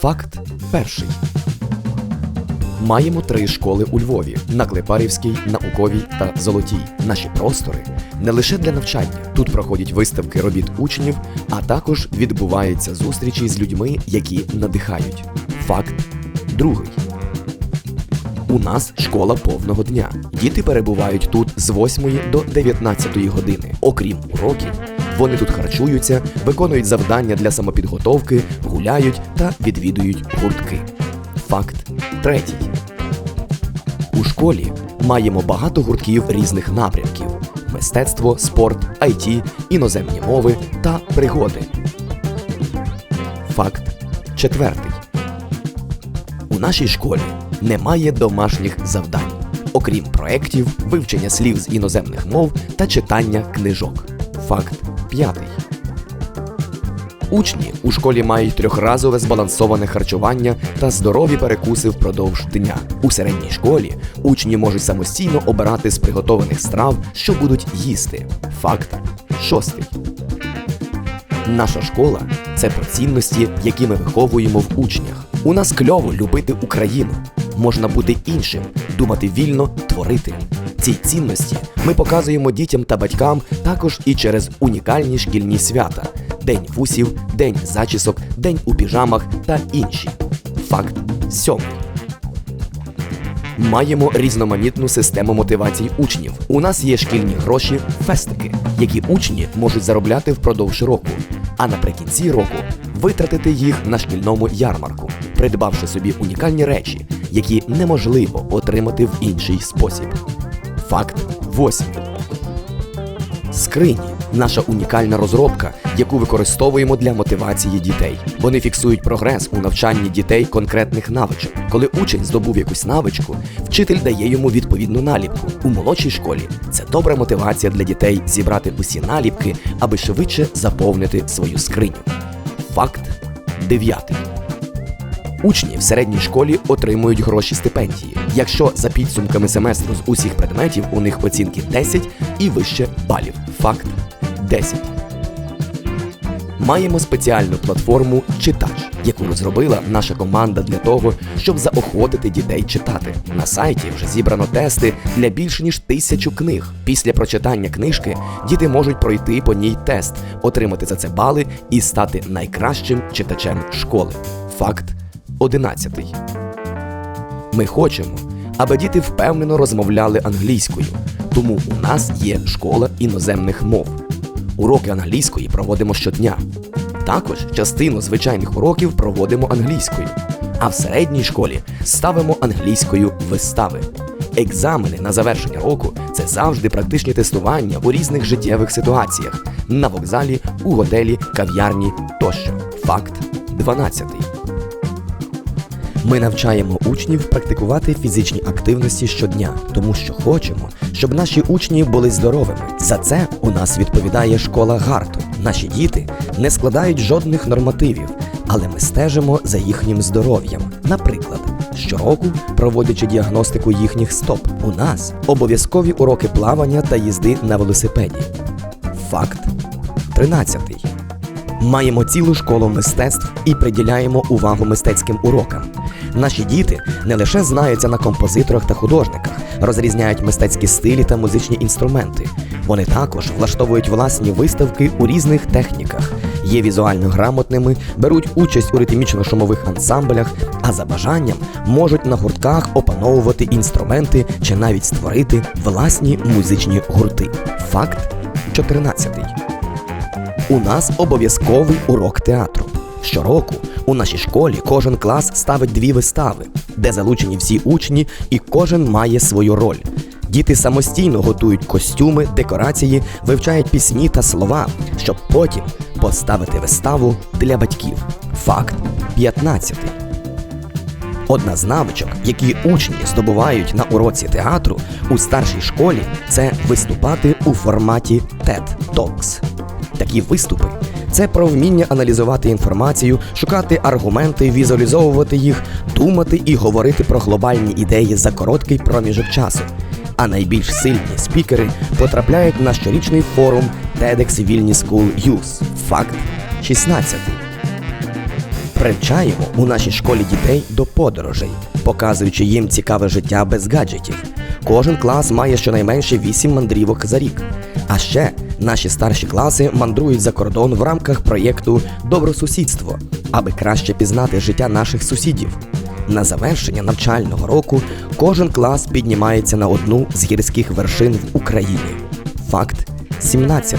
Факт перший. Маємо три школи у Львові на Клепарівській, науковій та Золотій. Наші простори не лише для навчання. Тут проходять виставки робіт учнів, а також відбуваються зустрічі з людьми, які надихають. Факт другий. У нас школа повного дня. Діти перебувають тут з 8 до 19 години. Окрім уроків, вони тут харчуються, виконують завдання для самопідготовки, гуляють та відвідують гуртки. Факт третій. У школі маємо багато гуртків різних напрямків: мистецтво, спорт, IT, іноземні мови та пригоди. Факт четвертий. У нашій школі немає домашніх завдань, окрім проєктів, вивчення слів з іноземних мов та читання книжок. Факт п'ятий. Учні у школі мають трьохразове збалансоване харчування та здорові перекуси впродовж дня. У середній школі учні можуть самостійно обирати з приготованих страв, що будуть їсти. Факт шостий. Наша школа це про цінності, які ми виховуємо в учнях. У нас кльово любити Україну. Можна бути іншим, думати вільно, творити. Ці цінності ми показуємо дітям та батькам також і через унікальні шкільні свята: День вусів, День зачісок, День у піжамах та інші. Факт сьомий. Маємо різноманітну систему мотивацій учнів. У нас є шкільні гроші, фестики, які учні можуть заробляти впродовж року, а наприкінці року витратити їх на шкільному ярмарку, придбавши собі унікальні речі, які неможливо отримати в інший спосіб. Факт восьмий. Скрині наша унікальна розробка, яку використовуємо для мотивації дітей. Вони фіксують прогрес у навчанні дітей конкретних навичок. Коли учень здобув якусь навичку, вчитель дає йому відповідну наліпку. У молодшій школі це добра мотивація для дітей зібрати усі наліпки, аби швидше заповнити свою скриню. Факт дев'ятий. Учні в середній школі отримують гроші стипендії, якщо за підсумками семестру з усіх предметів у них оцінки 10 і вище балів. Факт 10. Маємо спеціальну платформу Читач, яку розробила наша команда для того, щоб заохотити дітей читати. На сайті вже зібрано тести для більше ніж тисячу книг. Після прочитання книжки діти можуть пройти по ній тест, отримати за це бали і стати найкращим читачем школи. Факт 11. Ми хочемо, аби діти впевнено розмовляли англійською, тому у нас є школа іноземних мов. Уроки англійської проводимо щодня. Також частину звичайних уроків проводимо англійською. А в середній школі ставимо англійською вистави. Екзамени на завершення року це завжди практичні тестування у різних життєвих ситуаціях на вокзалі, у готелі, кав'ярні тощо. Факт 12. Ми навчаємо учнів практикувати фізичні активності щодня, тому що хочемо, щоб наші учні були здоровими. За це у нас відповідає школа Гарту. Наші діти не складають жодних нормативів, але ми стежимо за їхнім здоров'ям. Наприклад, щороку, проводячи діагностику їхніх стоп, у нас обов'язкові уроки плавання та їзди на велосипеді. Факт 13. Маємо цілу школу мистецтв і приділяємо увагу мистецьким урокам. Наші діти не лише знаються на композиторах та художниках, розрізняють мистецькі стилі та музичні інструменти. Вони також влаштовують власні виставки у різних техніках, є візуально грамотними, беруть участь у ритмічно-шумових ансамблях, а за бажанням можуть на гуртках опановувати інструменти чи навіть створити власні музичні гурти. Факт 14. У нас обов'язковий урок театру. Щороку у нашій школі кожен клас ставить дві вистави, де залучені всі учні, і кожен має свою роль. Діти самостійно готують костюми, декорації, вивчають пісні та слова, щоб потім поставити виставу для батьків. Факт 15. Одна з навичок, які учні здобувають на уроці театру у старшій школі, це виступати у форматі TED Talks. Такі виступи це про вміння аналізувати інформацію, шукати аргументи, візуалізовувати їх, думати і говорити про глобальні ідеї за короткий проміжок часу. А найбільш сильні спікери потрапляють на щорічний форум TEDx Vilnius School Youth. Факт 16. Привчаємо у нашій школі дітей до подорожей, показуючи їм цікаве життя без гаджетів. Кожен клас має щонайменше 8 мандрівок за рік. А ще наші старші класи мандрують за кордон в рамках проєкту Добросусідство, аби краще пізнати життя наших сусідів. На завершення навчального року кожен клас піднімається на одну з гірських вершин в Україні. Факт 17.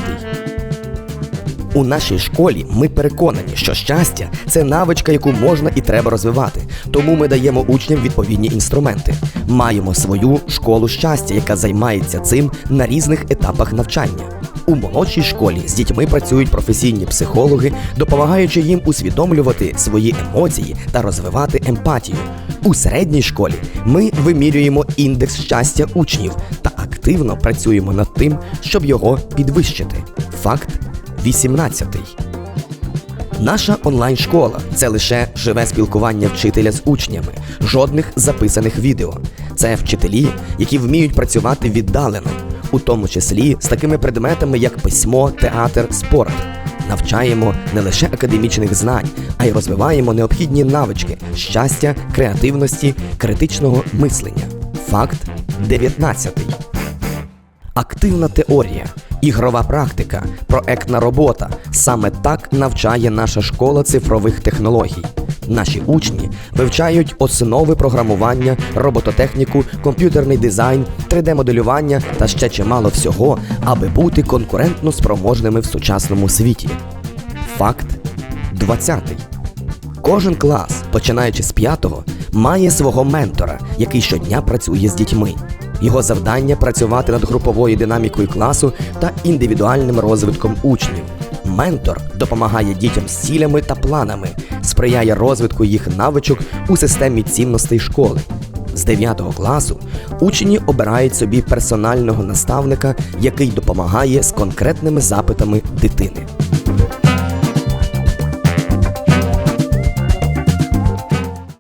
У нашій школі ми переконані, що щастя це навичка, яку можна і треба розвивати. Тому ми даємо учням відповідні інструменти. Маємо свою школу щастя, яка займається цим на різних етапах навчання. У молодшій школі з дітьми працюють професійні психологи, допомагаючи їм усвідомлювати свої емоції та розвивати емпатію. У середній школі ми вимірюємо індекс щастя учнів та активно працюємо над тим, щоб його підвищити. Факт 18. Наша онлайн-школа це лише живе спілкування вчителя з учнями, жодних записаних відео. Це вчителі, які вміють працювати віддалено, у тому числі з такими предметами, як письмо, театр, спорт. Навчаємо не лише академічних знань, а й розвиваємо необхідні навички щастя, креативності, критичного мислення. Факт 19. Активна теорія, ігрова практика, проектна робота саме так навчає наша школа цифрових технологій. Наші учні вивчають основи програмування, робототехніку, комп'ютерний дизайн, 3D-моделювання та ще чимало всього, аби бути конкурентно спроможними в сучасному світі. Факт 20. Кожен клас, починаючи з п'ятого, має свого ментора, який щодня працює з дітьми. Його завдання працювати над груповою динамікою класу та індивідуальним розвитком учнів. Ментор допомагає дітям з цілями та планами, сприяє розвитку їх навичок у системі цінностей школи. З 9 класу учні обирають собі персонального наставника, який допомагає з конкретними запитами дитини.